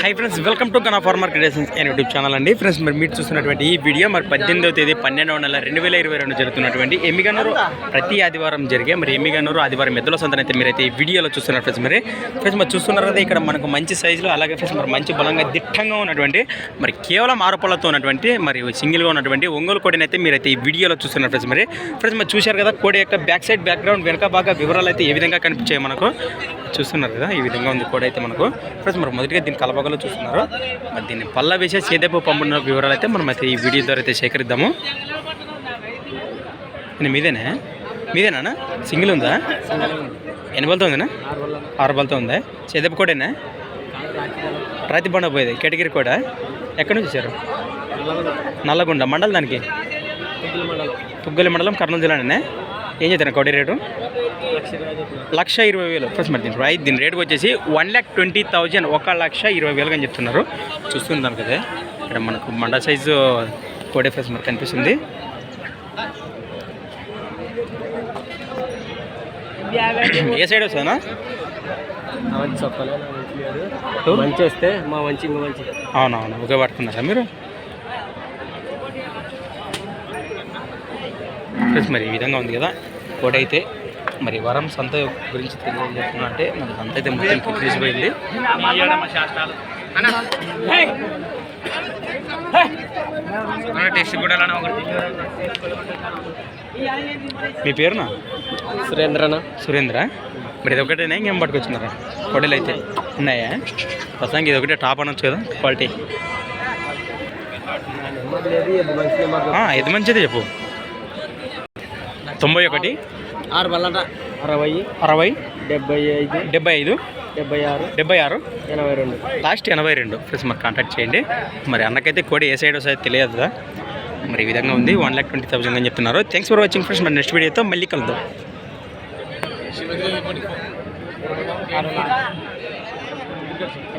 Hi friends welcome to Gana farmer creations and YouTube channel అండి. Friends మరి మీరు చూస్తున్నటువంటి ఈ వీడియో మరి పద్దెనిమిదవ తేదీ పన్నెండవ నెల రెండు వేల ఇరవై రెండు జరుగుతున్నటువంటి ఎమ్మిగనూరు ప్రతి ఆదివారం జరిగే మరి ఎమ్మిగనూరు ఆదివారం ఎద్దుల సొంతన అయితే మీరైతే ఈ వీడియోలో చూస్తున్నారు ఫ్రెండ్స్ మరి. ఫ్రెండ్స్ మరి చూస్తున్నారు కదా ఇక్కడ మనకు మంచి సైజులో అలాగే ఫ్రెండ్స్ మరి మంచి బలంగా దిట్టంగా ఉన్నటువంటి మరి కేవలం ఆరుపళ్ళతో ఉన్నటువంటి మరి సింగిల్గా ఉన్నటువంటి ఒంగోలు కోడినైతే అయితే మీరైతే ఈ వీడియోలో చూస్తున్నారు ఫ్రెండ్స్ మరి. ఫ్రెండ్స్ మరి చూశారు కదా కోడి యొక్క బ్యాక్ సైడ్ బ్యాక్గ్రౌండ్ వెనక బాగా వివరాలు అయితే ఏ విధంగా కనిపించాయి మనకు? చూస్తున్నారు కదా ఈ విధంగా ఉంది కూడా అయితే మనకు. ఫ్రెండ్స్ మరి మొదటిగా దీని కలబగలో చూస్తున్నారు. మరి దీన్ని పళ్ళ వేసే సేదేపు పంపున్న వివరాలు అయితే మనం అయితే ఈ వీడియో ద్వారా అయితే సేకరిద్దాము. మీదేనా? మీదేనా సింగిల్ ఉందా? ఎన్ని బలతో ఉందనా ఆరు బలతో ఉందా? సేదేపు కోడేనా? రాతి బండ పోయేది. కేటగిరి కూడా? ఎక్కడి నుంచి వచ్చారు? నల్లగొండ మండలం దానికి? తుగ్గలి మండలం. కర్నూలు జిల్లానే ఏం చేద్దాం కోడి రేటు? లక్ష ఇరవై వేలు. ఫస్ట్ మరి దీని రైట్ దీని రేట్ వచ్చేసి వన్ ల్యాక్ ట్వంటీ థౌజండ్ ఒక లక్ష ఇరవై వేలుగా అని చెప్తున్నారు చూస్తున్నాను కదా ఇక్కడ మనకు మండ సైజు కోడే ఫేస్ మనకు కనిపిస్తుంది. ఏ సైడ్ వస్తుందా మంచి వస్తే మా మంచి ఇంకా మంచి. అవునవును ఒకే పట్టుకున్నారా మీరు? ఫ్రెండ్స్ మరి ఈ విధంగా ఉంది కదా. కోడి అయితే మరి వరం సంత గురించి తెలియజేస్తున్నా అంటే మన సంత అయితే మొత్తం తెలిసిపోయింది టేస్ట్ కూడా మీ పేరునా? సురేంద్రనా? సురేంద్ర. మరి ఇది ఒకటేనా ఇంకేం పట్టుకొచ్చినారా కోడలు అయితే ఉన్నాయా? ప్రస్తుతానికి ఇది ఒకటే టాప్ అనొచ్చు కదా క్వాలిటీ. ఇది మంచిదే చెప్పు. తొంభై ఒకటి? ఆరు బల్లట అరవై. అరవై. డెబ్బై ఐదు. డెబ్బై ఐదు. డెబ్బై ఆరు. డెబ్బై ఆరు. ఎనభై రెండు. లాస్ట్ ఎనభై రెండు. ఫ్రెండ్స్ మరి కాంటాక్ట్ చేయండి. మరి అన్నకైతే కోడి ఏ సైడ్ వస్తాయో తెలియదు కదా. మరి ఈ విధంగా ఉంది. వన్ ల్యాక్ ట్వంటీ థౌసండ్ అని చెప్తున్నారు. థ్యాంక్స్ ఫర్ వాచింగ్ ఫ్రెండ్స్ మరి నెక్స్ట్ వీడియోతో మళ్ళీ కలుద్దాం.